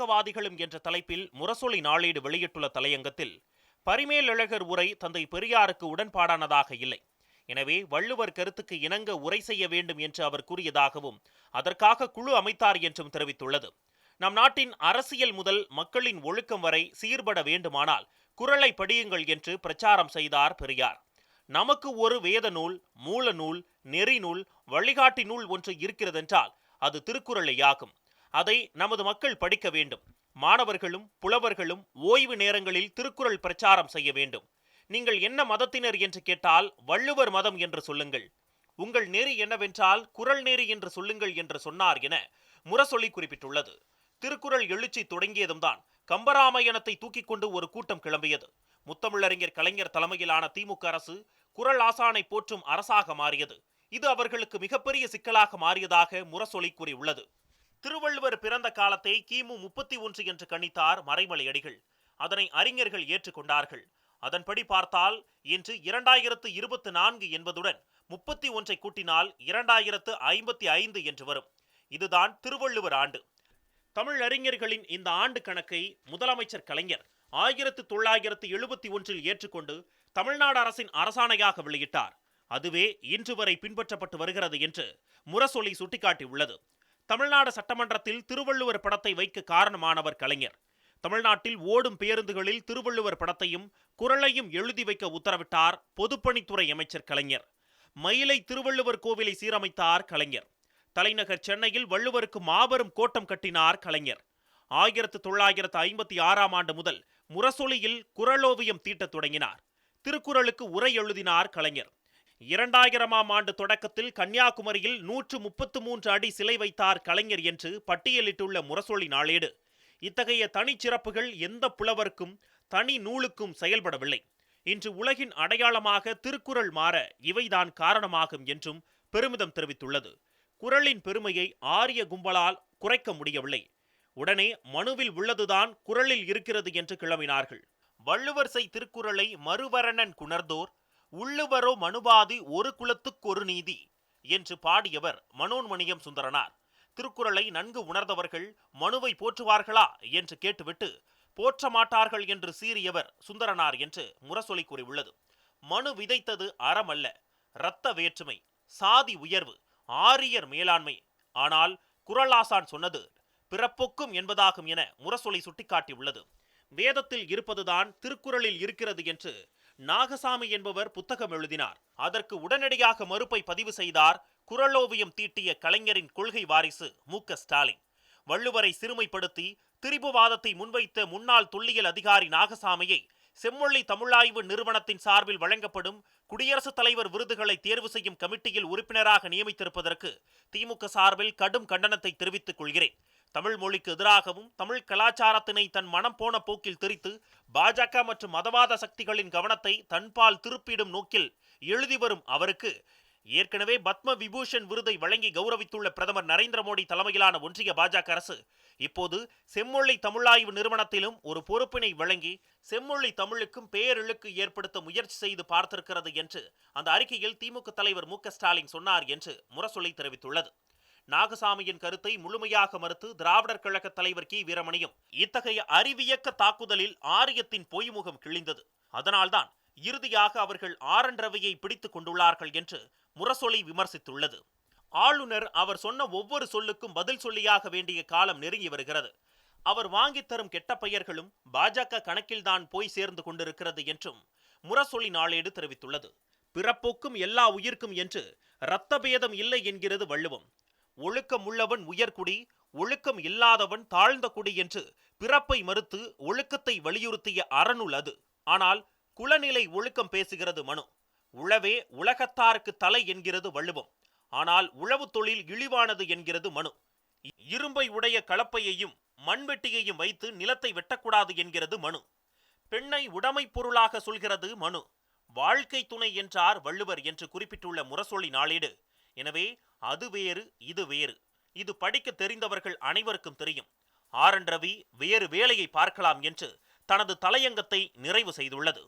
இறக்கவாதிகளும் என்ற தலைப்பில் முரசொலி நாளேடு வெளியிட்டுள்ள தலையங்கத்தில் பரிமேலழகர் உரை தந்தை பெரியாருக்கு உடன்பாடானதாக இல்லை. எனவே வள்ளுவர் கருத்துக்கு இணங்க உரை செய்ய வேண்டும் என்று அவர் கூறியதாகவும் அதற்காக குழு அமைத்தார் என்றும் தெரிவித்துள்ளது. நம் நாட்டின் அரசியல் முதல் மக்களின் ஒழுக்கம் வரை சீர்பட வேண்டுமானால் குரலை படியுங்கள் என்று பிரச்சாரம் செய்தார் பெரியார். நமக்கு ஒரு வேத நூல் மூல நூல் நெறி நூல் வழிகாட்டி நூல் ஒன்று இருக்கிறதென்றால் அது திருக்குறளேயாகும் அதை நமது மக்கள் படிக்க வேண்டும். மாணவர்களும் புலவர்களும் ஓய்வு நேரங்களில் திருக்குறள் பிரச்சாரம் செய்ய வேண்டும். நீங்கள் என்ன மதத்தினர் என்று கேட்டால் வள்ளுவர் மதம் என்று சொல்லுங்கள். உங்கள் நெறி என்னவென்றால் குரல் நெறி என்று சொல்லுங்கள் என்று சொன்னார் என முரசொலி குறிப்பிட்டுள்ளது. திருக்குறள் எழுச்சி தொடங்கியதும் தான் கம்பராமாயணத்தை தூக்கிக் கொண்டு ஒரு கூட்டம் கிளம்பியது. முத்தமிழறிஞர் கலைஞர் தலைமையிலான திமுக அரசு குரல் ஆசானை போற்றும் அரசாக மாறியது. இது அவர்களுக்கு மிகப்பெரிய சிக்கலாக மாறியதாக முரசொலி கூறியுள்ளது. திருவள்ளுவர் பிறந்த காலத்தை கிமு முப்பத்தி ஒன்று என்று கணித்தார் மறைமலை அடிகள் அதனை அறிஞர்கள் ஏற்றுக்கொண்டார்கள் அதன்படி பார்த்தால் இன்று இரண்டாயிரத்து இருபத்தி நான்கு என்பதுடன் முப்பத்தி ஒன்றை கூட்டினால் இரண்டாயிரத்து ஐம்பத்தி ஐந்து என்று வரும். இதுதான் திருவள்ளுவர் ஆண்டு. தமிழ் அறிஞர்களின் இந்த ஆண்டு கணக்கை முதலமைச்சர் கலைஞர் ஆயிரத்து தொள்ளாயிரத்து எழுபத்தி ஒன்றில் ஏற்றுக்கொண்டு தமிழ்நாடு அரசின் அரசாணையாக வெளியிட்டார். அதுவே இன்று வரை பின்பற்றப்பட்டு வருகிறது என்று முரசொலி சுட்டிக்காட்டியுள்ளது. தமிழ்நாடு சட்டமன்றத்தில் திருவள்ளுவர் படத்தை வைக்க காரணமானவர் கலைஞர். தமிழ்நாட்டில் ஓடும் பேருந்துகளில் திருவள்ளுவர் படத்தையும் குரலையும் எழுதி வைக்க உத்தரவிட்டார் பொதுப்பணித்துறை அமைச்சர் கலைஞர். மயிலை திருவள்ளுவர் கோவிலை சீரமைத்தார் கலைஞர். தலைநகர் சென்னையில் வள்ளுவருக்கு மாபெரும் கோட்டம் கட்டினார் கலைஞர். ஆயிரத்து தொள்ளாயிரத்து ஐம்பத்தி ஆறாம் ஆண்டு முதல் முரசொலியில் குரலோவியம் தீட்டத் தொடங்கினார். திருக்குறளுக்கு உரை எழுதினார் கலைஞர். இரண்டாயிரமாம் ஆண்டு தொடக்கத்தில் கன்னியாகுமரியில் நூற்று முப்பத்து மூன்று அடி சிலை வைத்தார் கலைஞர் என்று பட்டியலிட்டுள்ள முரசொலி நாளேடு. இத்தகைய தனிச்சிறப்புகள் எந்த புலவருக்கும் தனி நூலுக்கும் செயல்படவில்லை. இன்று உலகின் அடையாளமாக திருக்குறள் மாற இவைதான் காரணமாகும் என்றும் பெருமிதம் தெரிவித்துள்ளது. குரலின் பெருமையை ஆரிய கும்பலால் குறைக்க முடியவில்லை. உடனே மனுவில் உள்ளதுதான் குரலில் இருக்கிறது என்று கிளம்பினார்கள். வள்ளுவர் செய் திருக்குறளை மறுவரணன் குணர்ந்தோர் உள்ளுவரோ மனுபாதி ஒரு குலத்துக்கொரு நீதி என்று பாடியவர் மனோன்மணியம் சுந்தரனார். திருக்குறளை நன்கு உணர்ந்தவர்கள் மனுவை போற்றுவார்களா என்று கேட்டுவிட்டு போற்ற மாட்டார்கள் என்று சீறியவர் சுந்தரனார் என்று முரசொலி கூறியுள்ளது. மனு விதைத்தது அறமல்ல இரத்த வேற்றுமை சாதி உயர்வு ஆரியர் மேலாண்மை. ஆனால் குரலாசான் சொன்னது பிறப்பொக்கும் என்பதாகும் என முரசொலி சுட்டிக்காட்டியுள்ளது. வேதத்தில் இருப்பதுதான் திருக்குறளில் இருக்கிறது என்று நாகசாமி என்பவர் புத்தகம் எழுதினார். அதற்கு உடனடியாக மறுப்பை பதிவு செய்தார். குரலோவியம் தீட்டிய கலைஞரின் கொள்கை வாரிசு மு க ஸ்டாலின். வள்ளுவரை சிறுமைப்படுத்தி திரிபுவாதத்தை முன்வைத்த முன்னாள் தொல்லியல் அதிகாரி நாகசாமியை செம்மொழி தமிழாய்வு நிறுவனத்தின் சார்பில் வழங்கப்படும் குடியரசுத் தலைவர் விருதுகளை தேர்வு செய்யும் கமிட்டியில் உறுப்பினராக நியமித்திருப்பதற்கு திமுக சார்பில் கடும் கண்டனத்தை தெரிவித்துக் கொள்கிறேன். தமிழ் மொழிக்கு எதிராகவும் தமிழ் கலாச்சாரத்தினை தன் மனம் போன போக்கில் திரித்து பாஜக மற்றும் மதவாத சக்திகளின் கவனத்தை தன்பால் திருப்பிடும் நோக்கில் எழுதி வரும் அவருக்கு ஏற்கனவே பத்ம விபூஷன் விருதை வழங்கி கௌரவித்துள்ள பிரதமர் நரேந்திர மோடி தலைமையிலான ஒன்றிய பாஜக அரசு இப்போது செம்மொழி தமிழாய்வு நிறுவனத்திலும் ஒரு பொறுப்பினை வழங்கி செம்மொழி தமிழுக்கும் பேரிழுக்கு ஏற்படுத்த முயற்சி செய்து பார்த்திருக்கிறது என்று அந்த அறிக்கையில் திமுக தலைவர் மு க ஸ்டாலின் சொன்னார் என்று முரசொலி தெரிவித்துள்ளது. நாகசாமியின் கருத்தை முழுமையாக மறுத்து திராவிடர் கழக தலைவர் கி. வீரமணியும் இத்தகைய அறிவியக்க தாக்குதலில் ஆரியத்தின் பொய்முகம் கிழிந்தது. அதனால்தான் இறுதியாக அவர்கள் ஆரன் ரவியை பிடித்துக் கொண்டுள்ளார்கள் என்று முரசொலி விமர்சித்துள்ளது. ஆளுநர் அவர் சொன்ன ஒவ்வொரு சொல்லுக்கும் பதில் சொல்லியாக வேண்டிய காலம் நெருங்கி வருகிறது. அவர் வாங்கித் தரும் கெட்ட பெயர்களும் பாஜக கணக்கில்தான் போய் சேர்ந்து கொண்டிருக்கிறது என்றும் முரசொலி நாளேடு தெரிவித்துள்ளது. பிறப்போக்கும் எல்லா உயிர்க்கும் என்று இரத்த பேதம் இல்லை என்கிறது வள்ளுவம். ஒழுக்கம் உள்ளவன் உயர்குடி ஒழுக்கம் இல்லாதவன் தாழ்ந்த குடி என்று பிறப்பை மறுத்து ஒழுக்கத்தை வலியுறுத்திய அறநூல் அது. ஆனால் குலநிலை ஒழுக்கம் பேசுகிறது மனு. உழவே உலகத்தாருக்கு தலை என்கிறது வள்ளுவம். ஆனால் உழவு தொழில் இழிவானது என்கிறது மனு. இரும்பை உடைய கலப்பையையும் மண்வெட்டியையும் வைத்து நிலத்தை வெட்டக்கூடாது என்கிறது மனு. பெண்ணை உடைமை பொருளாக சொல்கிறது மனு. வாழ்க்கை துணை என்றார் வள்ளுவர் என்று குறிப்பிட்டுள்ள முரசொலி நாளேடு. எனவே அது வேறு இது வேறு. இது படிக்க தெரிந்தவர்கள் அனைவருக்கும் தெரியும். ஆர். என். ரவி வேறு வேலையை பார்க்கலாம் என்று தனது தலையங்கத்தை நிறைவு செய்துள்ளது.